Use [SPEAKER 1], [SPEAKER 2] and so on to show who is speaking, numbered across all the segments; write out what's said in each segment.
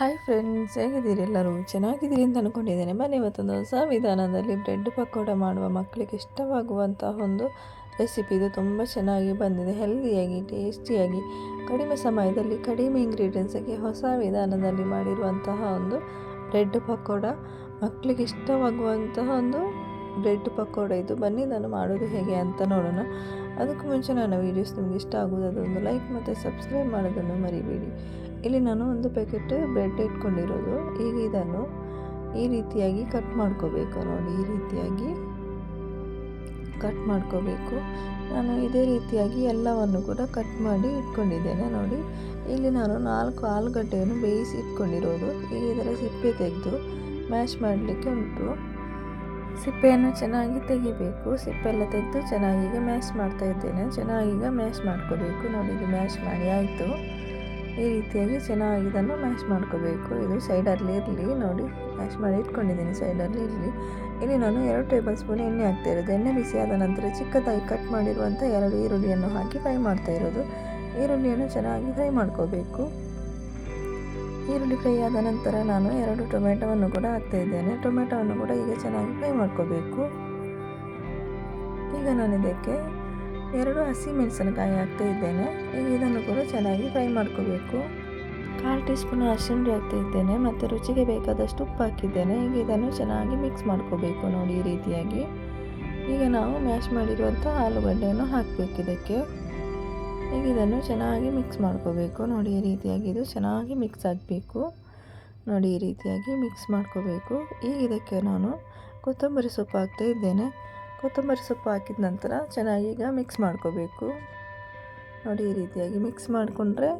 [SPEAKER 1] Hi friends ಹೇಗಿದ್ದೀರಿ? ಎಲ್ಲರೂ ಚೆನ್ನಾಗಿದ್ದೀರಿ ಅಂತ ಅಂದ್ಕೊಂಡಿದ್ದೇನೆ ಬನ್ನಿ ಇವತ್ತೊಂದು ಹೊಸ ವಿಧಾನದಲ್ಲಿ ಬ್ರೆಡ್ ಪಕೋಡ ಮಾಡುವ ಮಕ್ಕಳಿಗೆ ಇಷ್ಟವಾಗುವಂತಹ ಒಂದು ರೆಸಿಪಿ ಇದು ತುಂಬ ಚೆನ್ನಾಗಿ ಬಂದಿದೆ. ಹೆಲ್ದಿಯಾಗಿ ಟೇಸ್ಟಿಯಾಗಿ ಕಡಿಮೆ ಸಮಯದಲ್ಲಿ, ಕಡಿಮೆ ಇಂಗ್ರೀಡಿಯೆಂಟ್ಸಿಗೆ ಹೊಸ ವಿಧಾನದಲ್ಲಿ ಮಾಡಿರುವಂತಹ ಒಂದು ಬ್ರೆಡ್ ಪಕೋಡ. ಮಕ್ಕಳಿಗೆ ಇಷ್ಟವಾಗುವಂತಹ ಒಂದು ಬ್ರೆಡ್ ಪಕೋಡ ಇದು. ಬನ್ನಿ, ನಾನು ಮಾಡೋದು ಹೇಗೆ ಅಂತ ನೋಡೋಣ. ಅದಕ್ಕೂ ಮುಂಚೆ ನನ್ನ ವೀಡಿಯೋಸ್ ನಿಮಗೆ ಇಷ್ಟ ಆಗೋದು, ಅದೊಂದು ಲೈಕ್ ಮತ್ತು ಸಬ್ಸ್ಕ್ರೈಬ್ ಮಾಡೋದನ್ನು ಮರಿಬೇಡಿ. ಇಲ್ಲಿ ನಾನು ಒಂದು ಪ್ಯಾಕೆಟ್ ಬ್ರೆಡ್ ಇಟ್ಕೊಂಡಿರೋದು. ಈಗ ಇದನ್ನು ಈ ರೀತಿಯಾಗಿ ಕಟ್ ಮಾಡ್ಕೋಬೇಕು. ನೋಡಿ, ಈ ರೀತಿಯಾಗಿ ಕಟ್ ಮಾಡ್ಕೋಬೇಕು. ನಾನು ಇದೇ ರೀತಿಯಾಗಿ ಎಲ್ಲವನ್ನು ಕೂಡ ಕಟ್ ಮಾಡಿ ಇಟ್ಕೊಂಡಿದ್ದೇನೆ. ನೋಡಿ, ಇಲ್ಲಿ ನಾನು ನಾಲ್ಕು ಆಲೂಗಡ್ಡೆಯನ್ನು ಬೇಯಿಸಿ ಇಟ್ಕೊಂಡಿರೋದು. ಈಗ ಇದರ ಸಿಪ್ಪೆ ತೆಗೆದು ಮ್ಯಾಶ್ ಮಾಡಲಿಕ್ಕೆ ಉಂಟು. ಸಿಪ್ಪೆಯನ್ನು ಚೆನ್ನಾಗಿ ತೆಗಿಬೇಕು. ಸಿಪ್ಪೆಲ್ಲ ತೆಗೆದು ಚೆನ್ನಾಗೀಗ ಮ್ಯಾಶ್ ಮಾಡ್ತಾ ಇದ್ದೇನೆ. ಚೆನ್ನಾಗೀಗ ಮ್ಯಾಶ್ ಮಾಡ್ಕೋಬೇಕು. ನೋಡಿ, ಇದು ಮ್ಯಾಶ್ ಮಾಡಿ ಆಯಿತು. ಈ ರೀತಿಯಾಗಿ ಚೆನ್ನಾಗಿ ಇದನ್ನು ಮ್ಯಾಶ್ ಮಾಡ್ಕೋಬೇಕು. ಇದು ಸೈಡಲ್ಲಿ ಇರಲಿ. ನೋಡಿ, ಮ್ಯಾಶ್ ಮಾಡಿ ಇಟ್ಕೊಂಡಿದ್ದೀನಿ ಸೈಡಲ್ಲಿ ಇರಲಿ. ಇಲ್ಲಿ ನಾನು ಎರಡು ಟೇಬಲ್ ಸ್ಪೂನ್ ಎಣ್ಣೆ ಹಾಕ್ತಾ ಇರೋದು. ಎಣ್ಣೆ ಬಿಸಿ ಆದ ನಂತರ ಚಿಕ್ಕದಾಗಿ ಕಟ್ ಮಾಡಿರುವಂಥ ಎರಡು ಈರುಳ್ಳಿಯನ್ನು ಹಾಕಿ ಫ್ರೈ ಮಾಡ್ತಾ ಇರೋದು. ಈರುಳ್ಳಿಯನ್ನು ಚೆನ್ನಾಗಿ ಫ್ರೈ ಮಾಡ್ಕೋಬೇಕು. ಈರುಳ್ಳಿ ಫ್ರೈ ಆದ ನಂತರ ನಾನು ಎರಡು ಟೊಮೆಟೊವನ್ನು ಕೂಡ ಹಾಕ್ತಾ ಇದ್ದೇನೆ. ಟೊಮೆಟೊವನ್ನು ಕೂಡ ಈಗ ಚೆನ್ನಾಗಿ ಫ್ರೈ ಮಾಡ್ಕೋಬೇಕು. ಈಗ ನಾನು ಇದಕ್ಕೆ ಎರಡು ಹಸಿ ಮೆಣಸಿನಕಾಯಿ ಹಾಕ್ತಾ ಇದ್ದೇನೆ. ಈಗ ಇದನ್ನು ಕೂಡ ಚೆನ್ನಾಗಿ ಫ್ರೈ ಮಾಡ್ಕೋಬೇಕು. ಕಾಲು ಟೀ ಸ್ಪೂನ್ ಅರಶಿನ ಹಾಕ್ತಾ ಇದ್ದೇನೆ ಮತ್ತು ರುಚಿಗೆ ಬೇಕಾದಷ್ಟು ಉಪ್ಪು ಹಾಕಿದ್ದೇನೆ. ಈಗ ಇದನ್ನು ಚೆನ್ನಾಗಿ ಮಿಕ್ಸ್ ಮಾಡ್ಕೋಬೇಕು ನೋಡಿ ಈ ರೀತಿಯಾಗಿ. ಈಗ ನಾವು ಮ್ಯಾಶ್ ಮಾಡಿರುವಂಥ ಆಲೂಗಡ್ಡೆಯನ್ನು ಹಾಕಬೇಕು ಇದಕ್ಕೆ. ಈಗ ಇದನ್ನು ಚೆನ್ನಾಗಿ ಮಿಕ್ಸ್ ಮಾಡ್ಕೋಬೇಕು. ನೋಡಿ, ಈ ರೀತಿಯಾಗಿ ಇದು ಚೆನ್ನಾಗಿ ಮಿಕ್ಸ್ ಆಗಬೇಕು. ನೋಡಿ, ಈ ರೀತಿಯಾಗಿ ಮಿಕ್ಸ್ ಮಾಡ್ಕೋಬೇಕು. ಈಗ ಇದಕ್ಕೆ ನಾನು ಕೊತ್ತಂಬರಿ ಸೊಪ್ಪು ಹಾಕ್ತಾ ಇದ್ದೇನೆ. ಕೊತ್ತಂಬರಿ ಸೊಪ್ಪು ಹಾಕಿದ ನಂತರ ಚೆನ್ನಾಗಿ ಈಗ ಮಿಕ್ಸ್ ಮಾಡ್ಕೋಬೇಕು. ನೋಡಿ, ಈ ರೀತಿಯಾಗಿ ಮಿಕ್ಸ್ ಮಾಡಿಕೊಂಡ್ರೆ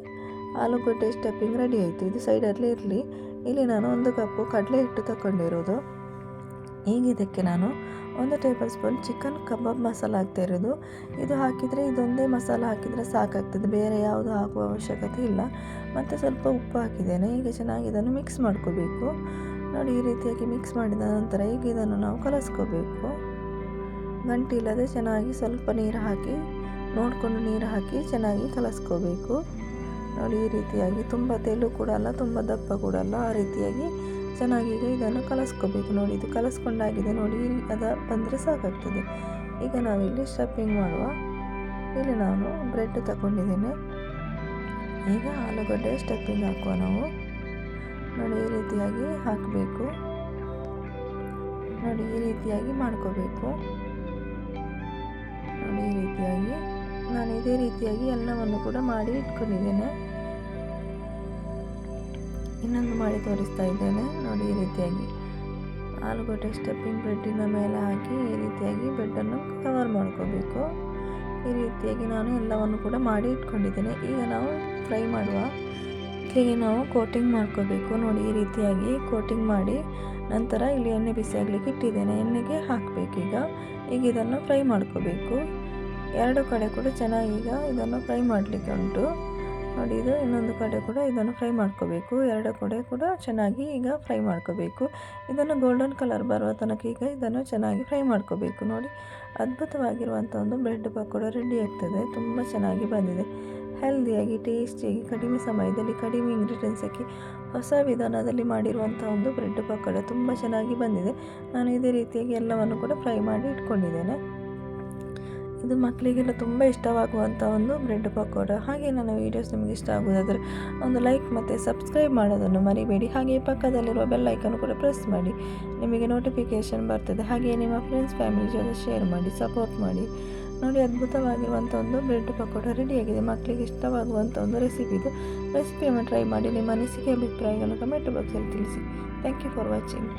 [SPEAKER 1] ಆಲೂಗಡ್ಡೆ ಸ್ಟಫಿಂಗ್ ರೆಡಿ ಆಯಿತು. ಇದು ಸೈಡಲ್ಲಿ ಇರಲಿ. ಇಲ್ಲಿ ನಾನು ಒಂದು ಕಪ್ಪು ಕಡಲೆ ಹಿಟ್ಟು ತಗೊಂಡಿರೋದು ಈಗ ಇದಕ್ಕೆ ನಾನು ಒಂದು tablespoon chicken kebab masala ಹಾಕ್ತಾ ಇರೋದು. ಇದು ಹಾಕಿದರೆ ಇದೊಂದೇ ಮಸಾಲ ಹಾಕಿದರೆ ಸಾಕಾಗ್ತದೆ. ಬೇರೆ ಯಾವುದು ಹಾಕುವ ಅವಶ್ಯಕತೆ ಇಲ್ಲ. ಮತ್ತು ಸ್ವಲ್ಪ ಉಪ್ಪು ಹಾಕಿದ್ದೇನೆ. ಈಗ ಚೆನ್ನಾಗಿ ಇದನ್ನು ಮಿಕ್ಸ್ ಮಾಡ್ಕೋಬೇಕು. ನೋಡಿ, ಈ ರೀತಿಯಾಗಿ ಮಿಕ್ಸ್ ಮಾಡಿದ ನಂತರ ಈಗ ಇದನ್ನು ನಾವು ಕಲಸ್ಕೋಬೇಕು. ಗಂಟಿಲ್ಲದೆ ಚೆನ್ನಾಗಿ ಸ್ವಲ್ಪ ನೀರು ಹಾಕಿ, ನೋಡಿಕೊಂಡು ನೀರು ಹಾಕಿ ಚೆನ್ನಾಗಿ ಕಲಸ್ಕೋಬೇಕು. ನೋಡಿ, ಈ ರೀತಿಯಾಗಿ ತುಂಬ ತೆಲು ಕೂಡ ಅಲ್ಲ, ತುಂಬ ದಪ್ಪ ಕೂಡ ಅಲ್ಲ, ಆ ರೀತಿಯಾಗಿ ಚೆನ್ನಾಗಿ ಇದನ್ನು ಕಲಸ್ಕೋಬೇಕು. ನೋಡಿ, ಇದು ಕಲಸ್ಕೊಂಡಾಗಿದೆ. ನೋಡಿ ಅದ ಬಂದರೆ ಸಾಕಾಗ್ತದೆ. ಈಗ ನಾವಿಲ್ಲಿ ಸ್ಟಫಿಂಗ್ ಮಾಡುವ. ಇಲ್ಲಿ ನಾನು ಬ್ರೆಡ್ ತಗೊಂಡಿದ್ದೇನೆ. ಈಗ ಆಲೂಗಡ್ಡೆ ಸ್ಟಫಿಂಗ್ ಹಾಕುವ ನಾವು. ನೋಡಿ, ಈ ರೀತಿಯಾಗಿ ಹಾಕಬೇಕು. ನೋಡಿ, ಈ ರೀತಿಯಾಗಿ ಮಾಡ್ಕೋಬೇಕು. ನೋಡಿ, ಈ ರೀತಿಯಾಗಿ ನಾನು ಇದೇ ರೀತಿಯಾಗಿ ಎಲ್ಲವನ್ನು ಕೂಡ ಮಾಡಿ ಇಟ್ಕೊಂಡಿದ್ದೇನೆ. ಇನ್ನೊಂದು ಮಾಡಿ ತೋರಿಸ್ತಾ ಇದ್ದೇನೆ. ನೋಡಿ ಈ ರೀತಿಯಾಗಿ. ಆಲೂಗಡ್ಡೆ ಸ್ಟೆಪ್ಪಿಂಗ್ ಬ್ರೆಡ್ಡಿನ ಮೇಲೆ ಹಾಕಿ ಈ ರೀತಿಯಾಗಿ ಬ್ರೆಡ್ಡನ್ನು ಕವರ್ ಮಾಡ್ಕೋಬೇಕು. ಈ ರೀತಿಯಾಗಿ ನಾನು ಎಲ್ಲವನ್ನು ಕೂಡ ಮಾಡಿ ಇಟ್ಕೊಂಡಿದ್ದೇನೆ. ಈಗ ನಾವು ಫ್ರೈ ಮಾಡುವ ಹೀಗೆ ನಾವು ಕೋಟಿಂಗ್ ಮಾಡ್ಕೋಬೇಕು. ನೋಡಿ ಈ ರೀತಿಯಾಗಿ ಕೋಟಿಂಗ್ ಮಾಡಿ ನಂತರ ಇಲ್ಲಿ ಎಣ್ಣೆ ಬಿಸಿ ಆಗಲಿಕ್ಕೆ ಇಟ್ಟಿದ್ದೇನೆ. ಎಣ್ಣೆಗೆ ಹಾಕಬೇಕೀಗ ಈಗ. ಇದನ್ನು ಫ್ರೈ ಮಾಡ್ಕೋಬೇಕು. ಎರಡು ಕಡೆ ಕೂಡ ಚೆನ್ನಾಗಿ ಈಗ ಇದನ್ನು ಫ್ರೈ ಮಾಡಲಿಕ್ಕೆ ಉಂಟು. ನೋಡಿ, ಇದು ಇನ್ನೊಂದು ಕಡೆ ಕೂಡ ಇದನ್ನು ಫ್ರೈ ಮಾಡ್ಕೋಬೇಕು. ಎರಡು ಕಡೆ ಕೂಡ ಚೆನ್ನಾಗಿ ಈಗ ಫ್ರೈ ಮಾಡ್ಕೋಬೇಕು. ಇದನ್ನು ಗೋಲ್ಡನ್ ಕಲರ್ ಬರುವ ತನಕ ಈಗ ಇದನ್ನು ಚೆನ್ನಾಗಿ ಫ್ರೈ ಮಾಡ್ಕೋಬೇಕು. ನೋಡಿ, ಅದ್ಭುತವಾಗಿರುವಂಥ ಒಂದು ಬ್ರೆಡ್ ಪಕೋಡ ರೆಡಿ ಆಗ್ತದೆ. ತುಂಬ ಚೆನ್ನಾಗಿ ಬಂದಿದೆ. ಹೆಲ್ದಿಯಾಗಿ, ಟೇಸ್ಟಿಯಾಗಿ, ಕಡಿಮೆ ಸಮಯದಲ್ಲಿ, ಕಡಿಮೆ ಇಂಗ್ರೀಡಿಯೆಂಟ್ಸ್ ಹಾಕಿ ಹೊಸ ವಿಧಾನದಲ್ಲಿ ಮಾಡಿರುವಂಥ ಒಂದು ಬ್ರೆಡ್ ಪಕೋಡ ತುಂಬ ಚೆನ್ನಾಗಿ ಬಂದಿದೆ. ನಾನು ಇದೇ ರೀತಿಯಾಗಿ ಎಲ್ಲವನ್ನು ಕೂಡ ಫ್ರೈ ಮಾಡಿ ಇಟ್ಕೊಂಡಿದ್ದೇನೆ. ಇದು ಮಕ್ಕಳಿಗೆಲ್ಲ ತುಂಬ ಇಷ್ಟವಾಗುವಂಥ ಒಂದು ಬ್ರೆಡ್ ಪಕೋಡ. ಹಾಗೆ ನನ್ನ ವೀಡಿಯೋಸ್ ನಿಮಗೆ ಇಷ್ಟ ಆಗೋದಾದರೆ ಒಂದು ಲೈಕ್ ಮತ್ತು ಸಬ್ಸ್ಕ್ರೈಬ್ ಮಾಡೋದನ್ನು ಮರಿಬೇಡಿ. ಹಾಗೆ ಪಕ್ಕದಲ್ಲಿರುವ ಬೆಲ್ ಐಕನ್ ಕೂಡ ಪ್ರೆಸ್ ಮಾಡಿ. ನಿಮಗೆ ನೋಟಿಫಿಕೇಷನ್ ಬರ್ತದೆ. ಹಾಗೆ ನಿಮ್ಮ ಫ್ರೆಂಡ್ಸ್ ಫ್ಯಾಮಿಲಿ ಜೊತೆ ಶೇರ್ ಮಾಡಿ ಸಪೋರ್ಟ್ ಮಾಡಿ. ನೋಡಿ, ಅದ್ಭುತವಾಗಿರುವಂಥ ಒಂದು ಬ್ರೆಡ್ ಪಕೋಡ ರೆಡಿಯಾಗಿದೆ ಮಕ್ಕಳಿಗೆ ಇಷ್ಟವಾಗುವಂಥ ಒಂದು ರೆಸಿಪಿ ಇದು. ರೆಸಿಪಿಯನ್ನು ಟ್ರೈ ಮಾಡಿ. ನಿಮ್ಮ ಅನಿಸಿಕೆ, ಅಭಿಪ್ರಾಯಗಳನ್ನು ಕಮೆಂಟ್ ಬಾಕ್ಸಲ್ಲಿ ತಿಳಿಸಿ. Thank you for watching